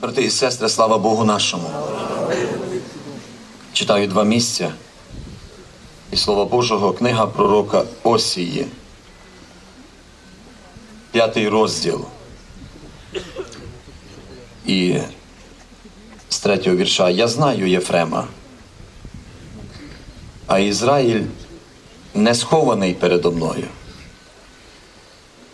Брати і сестри, слава Богу нашому. Читаю два місця. І Слова Божого, книга пророка Осії. П'ятий розділ. І з третього вірша. Я знаю Єфрема, а Ізраїль не схований передо мною.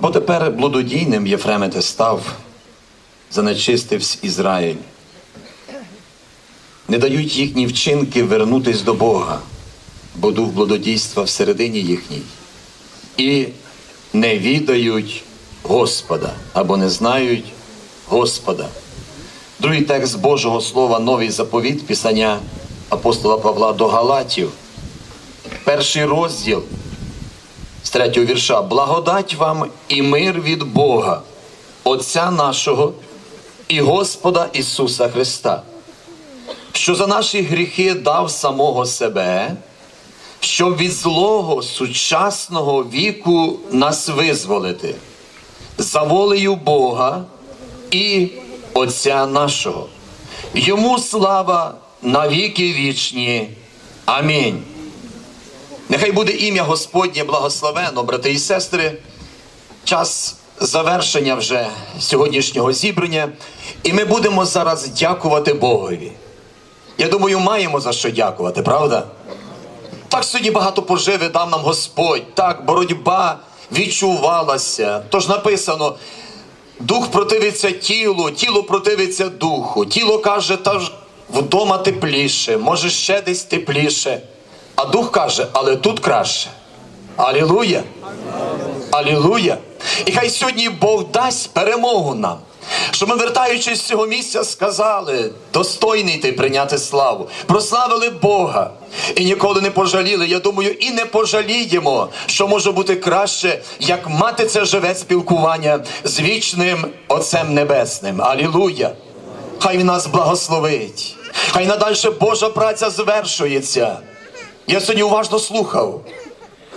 Бо тепер блудодійним Єфреме ти став, занечистився Ізраїль. Не дають їхні вчинки вернутись до Бога, бо дух блудодійства всередині їхній. І не відають Господа або не знають Господа. Другий текст Божого Слова, новий заповіт, Писання апостола Павла до Галатів. Перший розділ з третього вірша. Благодать вам і мир від Бога, Отця нашого і Господа Ісуса Христа, що за наші гріхи дав самого себе, щоб від злого сучасного віку нас визволити, за волею Бога і Отця нашого. Йому слава на віки вічні. Амінь. Нехай буде ім'я Господнє благословено, брати і сестри. Час завершення вже сьогоднішнього зібрання, і ми будемо зараз дякувати Богові. Я думаю, маємо за що дякувати, правда? Так сьогодні багато поживи дав нам Господь, так, боротьба відчувалася. Тож написано: дух противиться тілу, тіло противиться духу. Тіло каже, та ж вдома тепліше, може ще десь тепліше. А дух каже, але тут краще. Алілуя! Алілуя! І хай сьогодні Бог дасть перемогу нам. Що ми, вертаючись з цього місця, сказали, достойний ти прийняти славу, прославили Бога і ніколи не пожаліли. Я думаю, і не пожаліємо, що може бути краще, як мати це живе спілкування з вічним Отцем Небесним. Алілуя! Хай нас благословить, хай надальше Божа праця звершується. Я сьогодні уважно слухав,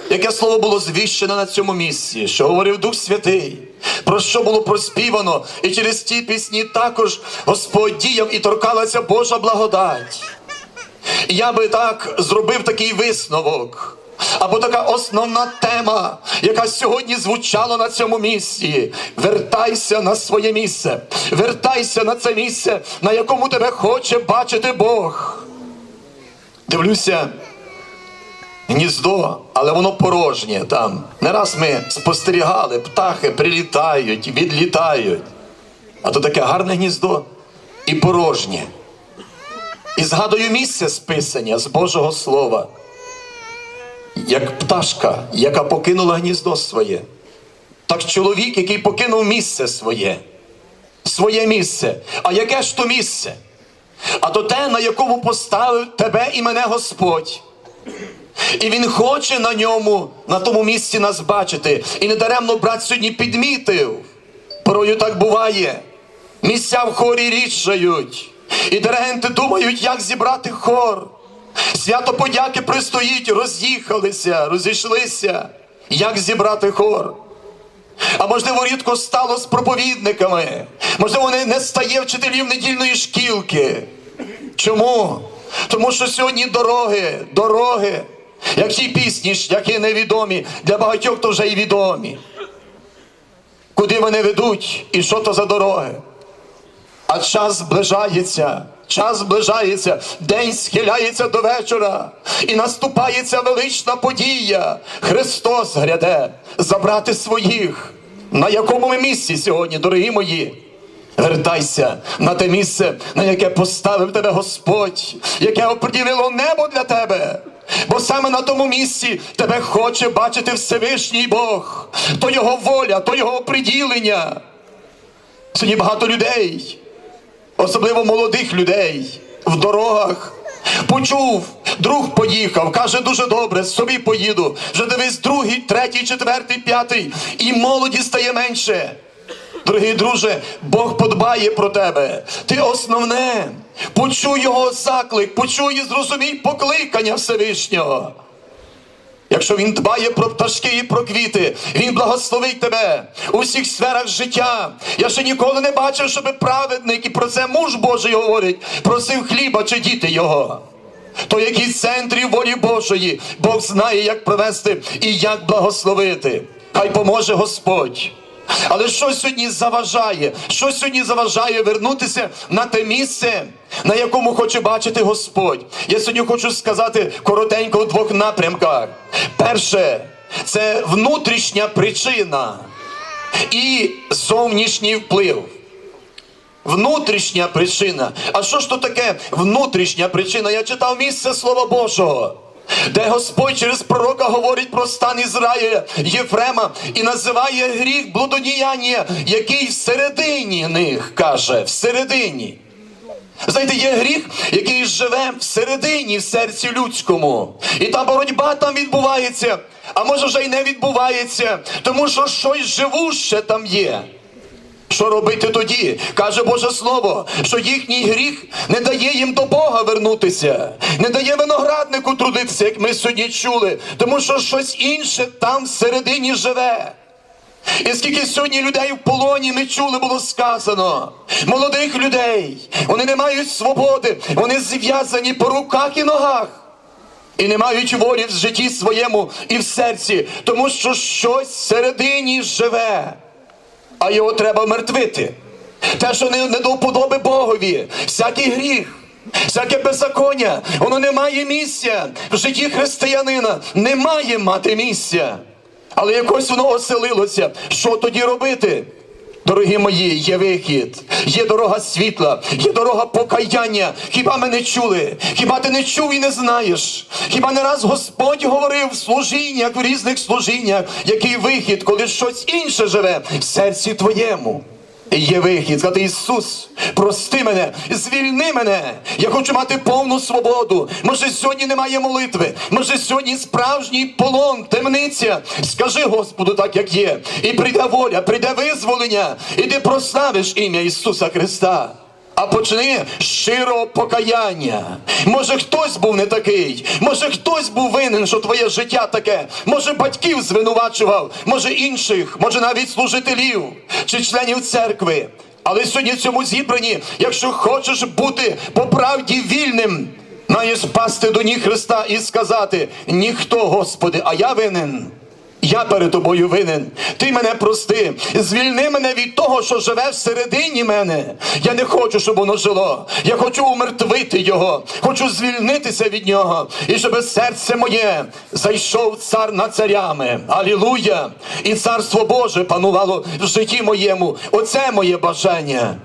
яке слово було звіщено на цьому місці, що говорив Дух Святий, про що було проспівано, і через ті пісні також Господь діяв і торкалася Божа благодать. Я би так зробив такий висновок. Або така основна тема, яка сьогодні звучала на цьому місці. Вертайся на своє місце, вертайся на це місце, на якому тебе хоче бачити Бог. Дивлюся, гніздо, але воно порожнє там. Не раз ми спостерігали, птахи прилітають, відлітають. А то таке гарне гніздо і порожнє. І згадую місце списання з Божого Слова, як пташка, яка покинула гніздо своє, так чоловік, який покинув місце своє, своє місце. А яке ж то місце? А то те, на якому поставив тебе і мене Господь. І він хоче на ньому, на тому місці нас бачити. І недаремно брат сьогодні підмітив. Порою так буває. Місця в хорі рішають. І диригенти думають, як зібрати хор. Свято подяки пристоїть, роз'їхалися, розійшлися. Як зібрати хор? А можливо, рідко стало з проповідниками. Можливо, не, не стає вчителів недільної шкілки. Чому? Тому що сьогодні дороги, дороги, як ті пісні, шляхи невідомі, для багатьох то вже й відомі. Куди вони ведуть і що то за дороги? А час зближається, час зближається, день схиляється до вечора, і наступається велична подія. Христос гряде забрати своїх. На якому ми місці сьогодні, дорогі мої? Вертайся на те місце, на яке поставив тебе Господь, яке оприділило небо для тебе. Бо саме на тому місці тебе хоче бачити Всевишній Бог, то його воля, то його оприділення. Сьогодні багато людей, особливо молодих людей, в дорогах. Почув, друг поїхав, каже, дуже добре, собі поїду. Вже дивись, другий, третій, четвертий, п'ятий, і молоді стає менше. Дорогий друже, Бог подбає про тебе. Ти основне. Почуй його заклик, почуй і зрозумій покликання Всевишнього. Якщо він дбає про пташки і про квіти, він благословить тебе у всіх сферах життя. Я ще ніколи не бачив, щоб праведник, і про це муж Божий говорить, просив хліба чи діти його. То який центрі волі Божої Бог знає, як провести і як благословити. Хай поможе Господь. Але що сьогодні заважає? Що сьогодні заважає вернутися на те місце, на якому хоче бачити Господь? Я сьогодні хочу сказати коротенько у двох напрямках. Перше, це внутрішня причина і зовнішній вплив. Внутрішня причина. А що ж то таке внутрішня причина? Я читав місце Слова Божого, де Господь через пророка говорить про стан Ізраїля Єфрема і називає гріх блудодіяння, який всередині них каже, всередині. Знаєте, є гріх, який живе всередині, в серці людському. І та боротьба там відбувається, а може вже й не відбувається, тому що щось живуще там є. Що робити тоді? Каже Боже Слово, що їхній гріх не дає їм до Бога вернутися, не дає винограднику трудитися, як ми сьогодні чули, тому що щось інше там всередині живе. І скільки сьогодні людей в полоні ми чули, було сказано. Молодих людей, вони не мають свободи, вони зв'язані по руках і ногах. І не мають волі в житті своєму і в серці, тому що щось всередині живе а його треба мертвити. Те, що не, не до вподоби Богові, всякий гріх, всяке беззаконня, воно не має місця в житті християнина, не має мати місця. Але якось воно оселилося. Що тоді робити? Дорогі мої, є вихід, є дорога світла, є дорога покаяння. Хіба ми не чули? Хіба ти не чув і не знаєш? Хіба не раз Господь говорив в служіннях, в різних служіннях, який вихід, коли щось інше живе в серці твоєму? Є вихід, сказати Ісус, прости мене, звільни мене. Я хочу мати повну свободу. Може, сьогодні немає молитви, може сьогодні справжній полон, темниця. Скажи Господу так, як є. І прийде воля, прийде визволення, і ти прославиш ім'я Ісуса Христа. А почни з щирого покаяння. Може, хтось був не такий, може хтось був винен, що твоє життя таке, може батьків звинувачував, може інших, може навіть служителів чи членів церкви. Але сьогодні в цьому зібранні, якщо хочеш бути по правді вільним, маєш пасти до ніг Христа і сказати: ніхто, Господи, а я винен. Я перед тобою винен. Ти мене прости. Звільни мене від того, що живе всередині мене. Я не хочу, щоб воно жило. Я хочу умертвити його. Хочу звільнитися від нього. І щоб серце моє зайшов цар над царями. Алілуя! І царство Боже панувало в житті моєму. Оце моє бажання.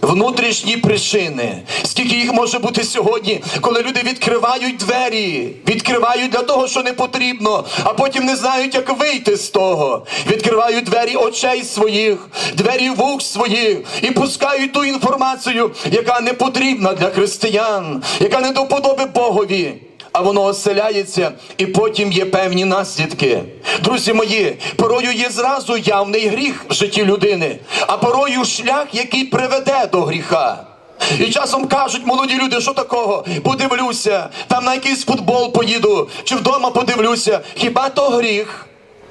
Внутрішні причини, скільки їх може бути сьогодні, коли люди відкривають двері, відкривають для того, що не потрібно, а потім не знають, як вийти з того. Відкривають двері очей своїх, двері вух своїх і пускають ту інформацію, яка не потрібна для християн, яка не до подоби Богові. А воно оселяється, і потім є певні наслідки. Друзі мої, порою є зразу явний гріх в житті людини, а порою шлях, який приведе до гріха. І часом кажуть молоді люди, що такого? Подивлюся, там на якийсь футбол поїду, чи вдома подивлюся. Хіба то гріх?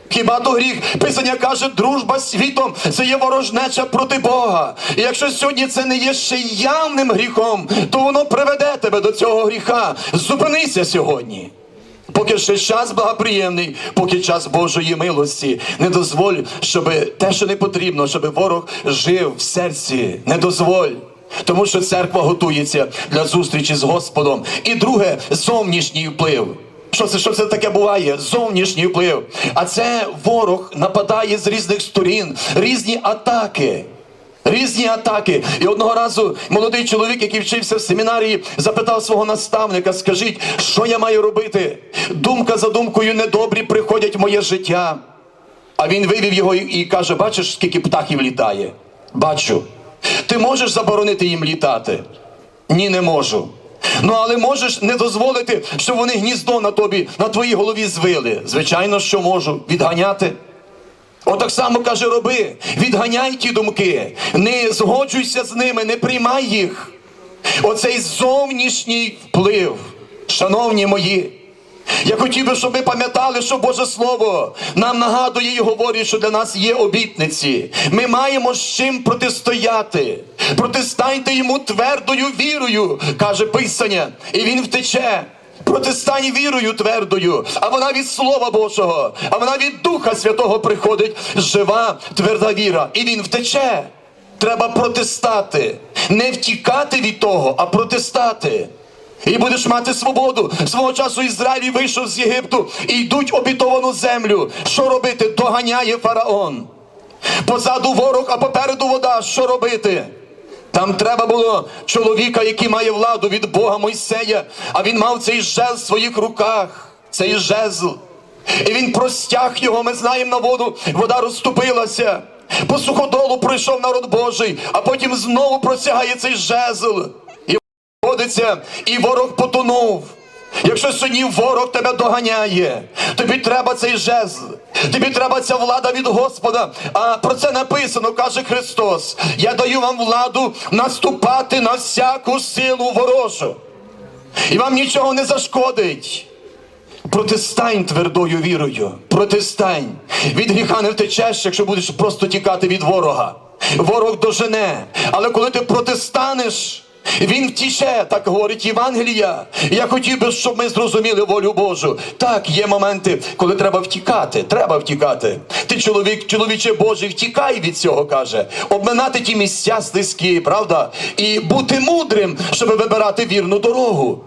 Хіба то гріх? Писання каже, дружба з світом це є ворожнеча проти Бога. І якщо сьогодні це не є ще явним гріхом, то воно приведе тебе до цього гріха. Зупинися сьогодні. Поки ще час благоприємний, поки час Божої милості, не дозволь, щоб те, що не потрібно, щоб ворог жив в серці. Не дозволь. Тому що церква готується для зустрічі з Господом. І друге зовнішній вплив. Що це що це таке буває? Зовнішній вплив. А це ворог нападає з різних сторін, різні атаки. Різні атаки. І одного разу молодий чоловік, який вчився в семінарії, запитав свого наставника: скажіть, що я маю робити? Думка за думкою недобрі приходять в моє життя. А він вивів його і, каже: бачиш, скільки птахів літає? Бачу. Ти можеш заборонити їм літати? Ні, не можу. Ну, але можеш не дозволити, щоб вони гніздо на тобі, на твоїй голові звили. Звичайно, що можу відганяти. Отак само каже, роби, відганяй ті думки, не згоджуйся з ними, не приймай їх. Оцей зовнішній вплив, шановні мої, Я хотів би, щоб ми пам'ятали, що Боже Слово нам нагадує і говорить, що для нас є обітниці. Ми маємо з чим протистояти. Протистаньте йому твердою вірою, каже Писання, і він втече. Протистань вірою твердою, а вона від Слова Божого, а вона від Духа Святого приходить жива, тверда віра, і він втече. Треба протистати, не втікати від того, а протистати. І будеш мати свободу. Свого часу Ізраїль вийшов з Єгипту і йдуть обітовану землю. Що робити? Доганяє фараон. Позаду ворог, а попереду вода. Що робити? Там треба було чоловіка, який має владу від Бога Мойсея, а він мав цей жезл в своїх руках, цей жезл. І він простяг його, ми знаємо на воду, вода розступилася. По суходолу пройшов народ Божий, а потім знову простягає цей жезл. І і ворог потонув. Якщо сьогодні ворог тебе доганяє, тобі треба цей жезл, тобі треба ця влада від Господа. А про це написано, каже Христос. Я даю вам владу наступати на всяку силу ворожу. І вам нічого не зашкодить. Протистань твердою вірою. Протистань. Від гріха не втечеш, якщо будеш просто тікати від ворога. Ворог дожене. Але коли ти протистанеш, він втіче, так говорить Євангелія. Я хотів би, щоб ми зрозуміли волю Божу. Так, є моменти, коли треба втікати. Треба втікати. Ти чоловік, чоловіче Божий, втікай від цього, каже. Обминати ті місця слизькі, правда? І бути мудрим, щоб вибирати вірну дорогу.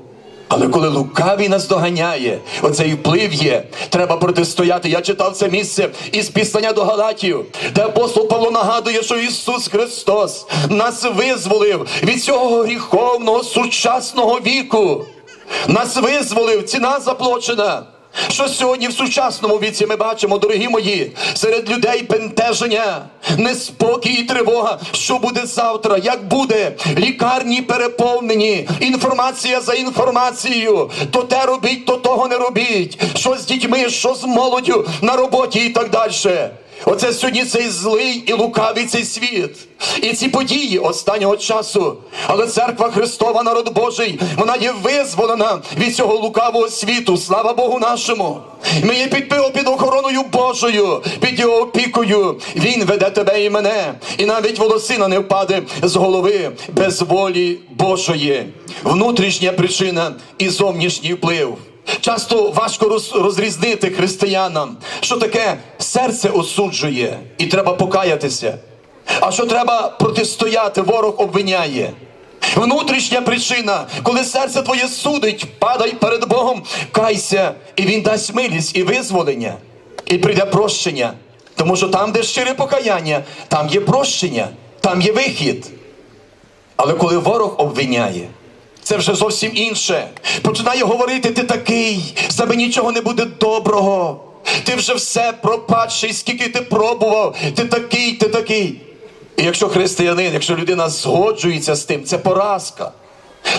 Але коли лукавий нас доганяє, оцей вплив є, треба протистояти. Я читав це місце із післання до Галатів, де апостол Павло нагадує, що Ісус Христос нас визволив від цього гріховного сучасного віку. Нас визволив, ціна заплачена. Що сьогодні в сучасному віці ми бачимо, дорогі мої, серед людей пентеження, неспокій і тривога. Що буде завтра? Як буде? Лікарні переповнені, інформація за інформацією. То те робіть, то того не робіть. Що з дітьми, що з молоддю на роботі і так далі. Оце сьогодні цей злий і лукавий цей світ. І ці події останнього часу. Але церква Христова, народ Божий, вона є визволена від цього лукавого світу. Слава Богу нашому. Ми є під, під охороною Божою, під його опікою. Він веде тебе і мене. І навіть волосина не впаде з голови без волі Божої. Внутрішня причина і зовнішній вплив. Часто важко роз- розрізнити християнам, що таке серце осуджує, і треба покаятися. А що треба протистояти, ворог обвиняє. Внутрішня причина, коли серце твоє судить, падай перед Богом, кайся, і Він дасть милість і визволення, і прийде прощення. Тому що там, де щире покаяння, там є прощення, там є вихід. Але коли ворог обвиняє, це вже зовсім інше. Починає говорити, ти такий, з тебе нічого не буде доброго. Ти вже все пропадший, скільки ти пробував, ти такий, ти такий. І якщо християнин, якщо людина згоджується з тим, це поразка.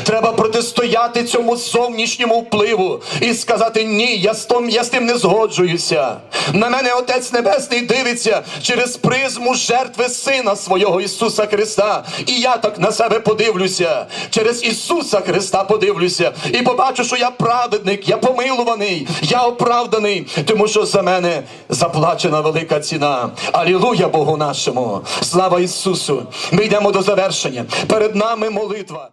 Треба протистояти цьому зовнішньому впливу і сказати ні, я з, том, я з тим не згоджуюся. На мене Отець Небесний дивиться через призму жертви Сина свого Ісуса Христа. І я так на себе подивлюся. Через Ісуса Христа подивлюся і побачу, що я праведник, я помилуваний, я оправданий, тому що за мене заплачена велика ціна. Алілуя Богу нашому! Слава Ісусу! Ми йдемо до завершення. Перед нами молитва.